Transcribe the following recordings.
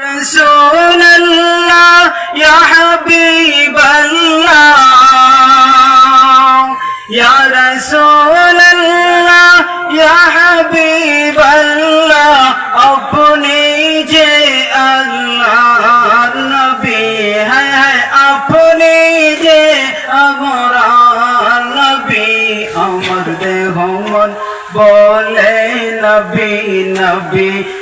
رسول الله يا حبيب الله يا رسول الله يا حبيب الله अपने जे अल्लाह नबी है अपने जे अमरा नबी अमर दे बोले नबी नबी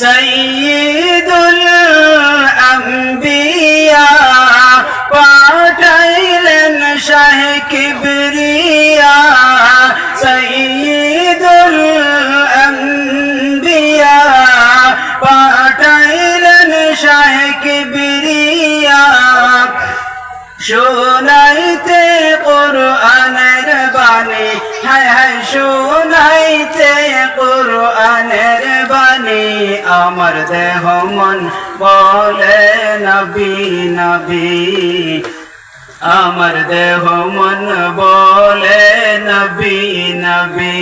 সৈয়দুল আম্বিয়া পাঠাইলেন শাহ কিবরিয়া। সৈয়দুল আম্বিয়া পাঠাইলেন শাহ কিবরিয়া। শোনাইতে কোরআনের বাণী, হায় হায় শোনাইতে দেহ মন বলে নবী নবী। আমার দেহ মন বলে নবী নবী।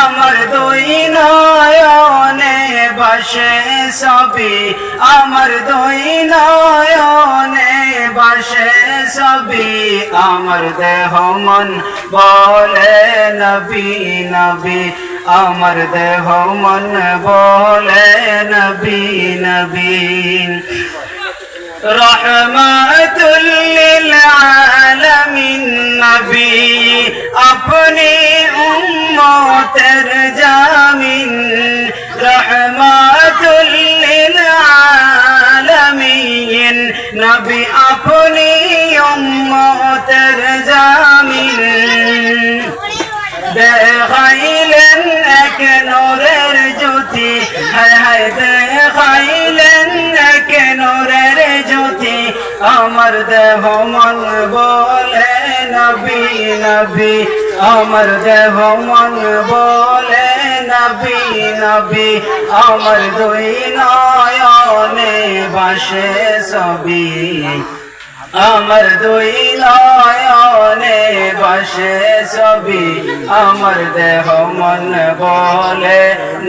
আমার দুই নয়নে বাসে সবই আমার দুই নয়নে বাসে সবই আমার দেহ মন বলে নবী নবী। আমার দেহ মন বলে নবী নবী। রহমাতুল্লিল আলামিন, নবী। আপনি উম্মতের জামিন। রহমাতুল্লিল আলামিন, নবী। আপনি হায় দেখাইলেন এক নোরের জ্যোতি? আমার দেহ মন বলে নবী নবী। আমার দেহ মন বলে নবী নবী। আমার দুই নয়নে বাসে সবি আমার দুই নয়নে বসে ছবি, আমার দেহ মন বলে,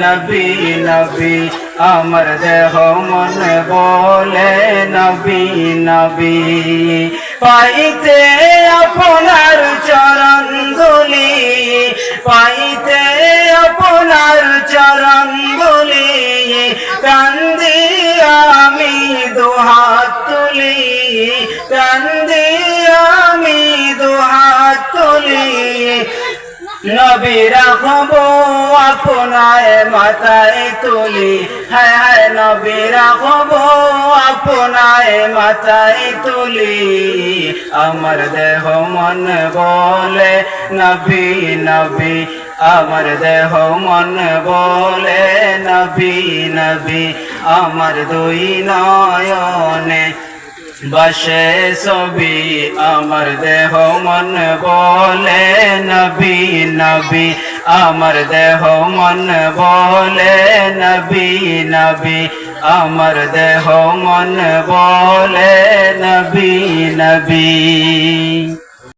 নবী নবী, আমার দেহ মন বলে, নবী নবী। পাইতে আপনার চরণ পাইতে আপনার চরণ নবী রাখব আপনায় মাথায় তুলি। হায় হায় নবী রাখব আপনায় মাথায় তুলি। আমার দেহ মন বলে, নবী নবী। আমার দেহ মন বলে, নবী নবী। আমার দুই নয়নে বসে ছবি আমার দেহ মন বলে, নবী নবী। আমার দেহ মন বলে, নবী নবী। আমার দেহ মন বলে, নবী নবী।